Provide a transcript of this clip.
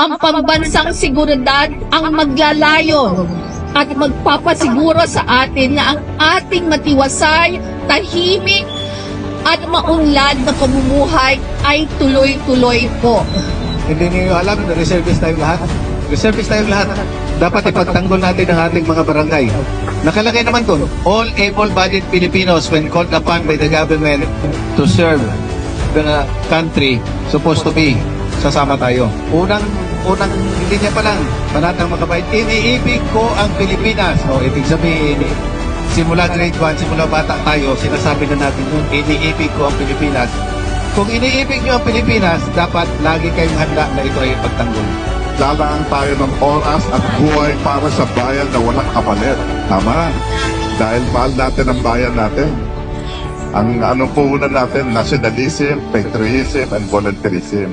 ang pambansang seguridad ang maglalayon at magpapasiguro sa atin na ang ating matiwasay, tahimik, at maunlad na pamumuhay ay tuloy-tuloy po. Hindi niyo alam na reservist tayong lahat. Reservist tayong lahat. Dapat ipagtanggol natin ang ating mga barangay. Nakalagay naman doon, all able-bodied Filipinos when called upon by the government to serve the country supposed to be sasama tayo. Unang unang linya pa lang, panatang makabait, iniibig ko ang Pilipinas. O, ibig sabihin, simula grade 1, simula bata tayo, sinasabi na natin yun, iniibig ko ang Pilipinas. Kung iniibig nyo ang Pilipinas, dapat lagi kayong handa na ito ay pagtanggol. Lalaan tayo ng oras at buhay para sa bayan na walang kapalit. Tama. Dahil mahal natin ang bayan natin. Ang ano po natin, nationalism, patriotism, and volunteerism.